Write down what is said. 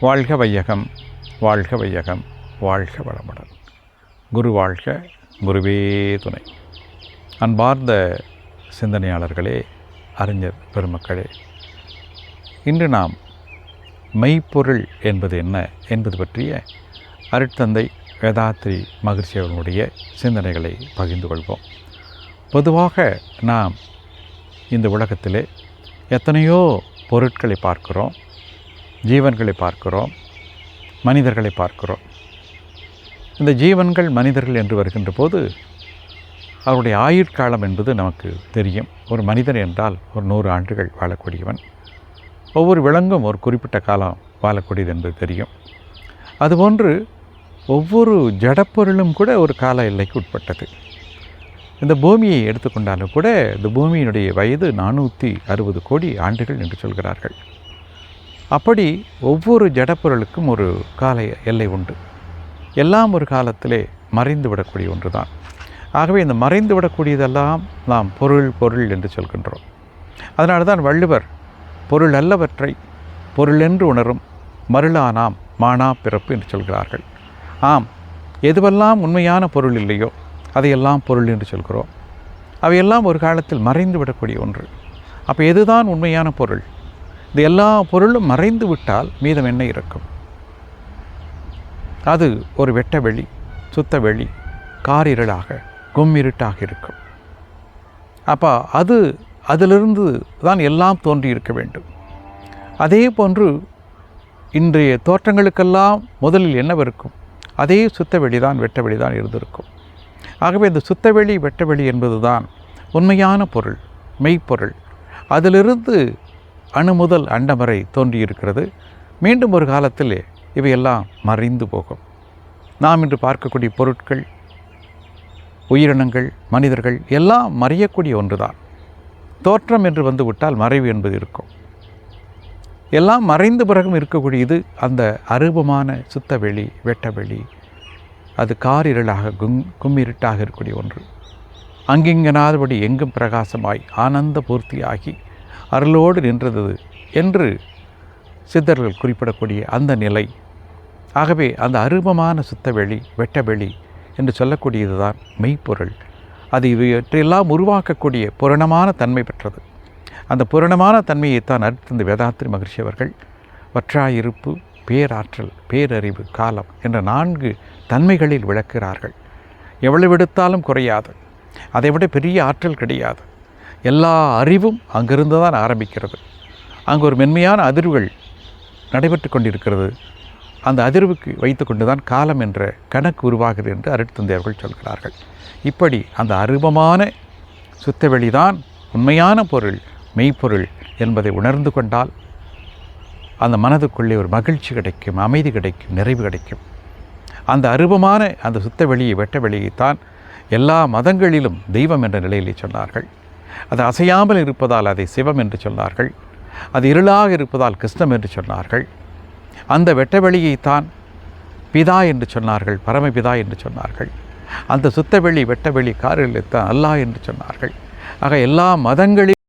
வாழ்க வையகம் வாழ்க வையகம் வாழ்க வளமுடன். குரு வாழ்க குருவே துணை. அன்பார்ந்த சிந்தனையாளர்களே அறிஞர் பெருமக்களே இன்று நாம் மெய்ப்பொருள் என்பது என்ன என்பது பற்றிய அருட்தந்தை வேதாத்ரி மகிழ்ச்சி அவர்களுடைய சிந்தனைகளை பகிர்ந்து கொள்வோம். பொதுவாக நாம் இந்த உலகத்திலே எத்தனையோ பொருட்களை பார்க்கிறோம். ஜீவன்களை பார்க்கிறோம் மனிதர்களை பார்க்கிறோம். இந்த ஜீவன்கள் மனிதர்கள் என்று வருகின்ற போது அவருடைய ஆயுட்காலம் என்பது நமக்கு தெரியும். ஒரு மனிதன் என்றால் ஒரு நூறு ஆண்டுகள் வாழக்கூடியவன். ஒவ்வொரு விலங்கும் ஒரு குறிப்பிட்ட காலம் வாழக்கூடியது என்பது தெரியும். அதுபோன்று ஒவ்வொரு ஜடப்பொருளும் கூட ஒரு கால எல்லைக்கு உட்பட்டது. இந்த பூமியை எடுத்துக்கொண்டாலும் கூட இந்த பூமியினுடைய வயது நானூற்றி அறுபது கோடி ஆண்டுகள் என்று சொல்கிறார்கள். அப்படி ஒவ்வொரு ஜடப்பொருளுக்கும் ஒரு கால எல்லை உண்டு. எல்லாம் ஒரு காலத்திலே மறைந்து விடக்கூடிய ஒன்று தான் ஆகவே இந்த மறைந்து விடக்கூடியதெல்லாம் நாம் பொருள் பொருள் என்று சொல்கின்றோம். அதனால தான் வள்ளுவர் பொருள் அல்லவற்றை பொருள் என்று உணரும் மருளானாம் மானா பிறப்பு என்று சொல்கிறார்கள். ஆம் எதுவெல்லாம் உண்மையான பொருள் இல்லையோ அதையெல்லாம் பொருள் என்று சொல்கிறோம். அவையெல்லாம் ஒரு காலத்தில் மறைந்து விடக்கூடிய ஒன்று. அப்போ எதுதான் உண்மையான பொருள்? இந்த எல்லா பொருளும் மறைந்து விட்டால் மீதம் என்ன இருக்கும்? அது ஒரு வெட்ட வெளி சுத்த வெளி காரிருளாக கும்மிருட்டாக இருக்கும். அப்போ அது அதிலிருந்து தான் எல்லாம் தோன்றியிருக்க வேண்டும். அதே போன்று இன்றைய தோற்றங்களுக்கெல்லாம் முதலில் என்னவிருக்கும்? அதே சுத்த வெளிதான் வெட்ட வெளிதான் இருந்திருக்கும். ஆகவே இந்த சுத்தவெளி வெட்டவெளி என்பது தான் உண்மையான பொருள் மெய்ப்பொருள். அதிலிருந்து அணு முதல் அண்டம் வரை தோன்றியிருக்கிறது. மீண்டும் ஒரு காலத்தில் இவையெல்லாம் மறைந்து போகும். நாம் இன்று பார்க்கக்கூடிய பொருட்கள் உயிரினங்கள் மனிதர்கள் எல்லாம் மறையக்கூடிய ஒன்றுதான். தோற்றம் என்று வந்துவிட்டால் மறைவு என்பது இருக்கும். எல்லாம் மறைந்த பிறகும் இருக்கக்கூடியது அந்த அரூபமான சுத்தவெளி வெட்டவெளி அது காரிரளாக கும் கும்மிருட்டாக இருக்கக்கூடிய ஒன்று. அங்கிங்கனாதபடி எங்கும் பிரகாசமாய் ஆனந்த பூர்த்தியாகி அருளோடு நின்றது என்று சித்தர்கள் குறிப்பிடக்கூடிய அந்த நிலை. ஆகவே அந்த அருபமான சுத்தவெளி வெட்டவெளி என்று சொல்லக்கூடியது தான் மெய்ப்பொருள். அது இவற்றையெல்லாம் உருவாக்கக்கூடிய புரணமான தன்மை பெற்றது. அந்த புரணமான தன்மையைத்தான் அடுத்திருந்த வேதாத்திரி மகிழ்ச்சி அவர்கள் வற்றாயிருப்பு பேராற்றல் பேரறிவு காலம் என்ற நான்கு தன்மைகளில் விளக்குகிறார்கள். எவ்வளவு எடுத்தாலும் குறையாது. அதை விட பெரிய ஆற்றல் கிடையாது. எல்லா அறிவும் அங்கிருந்து தான் ஆரம்பிக்கிறது. அங்கு ஒரு மென்மையான அதிர்வுகள் நடைபெற்று கொண்டிருக்கிறது. அந்த அதிர்வுக்கு வைத்து கொண்டு தான் காலம் என்ற கணக்கு உருவாகுது என்று அருட்தந்தையர்கள் சொல்கிறார்கள். இப்படி அந்த அருபமான சுத்தவெளிதான் உண்மையான பொருள் மெய்ப்பொருள் என்பதை உணர்ந்து கொண்டால் அந்த மனதுக்குள்ளே ஒரு மகிழ்ச்சி கிடைக்கும் அமைதி கிடைக்கும் நிறைவு கிடைக்கும். அந்த அருபமான அந்த சுத்த வெளியை வெட்ட வெளியைத்தான் எல்லா மதங்களிலும் தெய்வம் என்ற நிலையிலே சொன்னார்கள். அது அசையாமல் இருப்பதால் அதை சிவம் என்று சொன்னார்கள். அது இருளாக இருப்பதால் கிருஷ்ணம் என்று சொன்னார்கள். அந்த வெட்டவெளியைத்தான் பிதா என்று சொன்னார்கள் பரமபிதா என்று சொன்னார்கள். அந்த சுத்தவெளி வெட்டவெளி காரில் தான் அல்லாஹ் என்று சொன்னார்கள். ஆக எல்லா மதங்களில்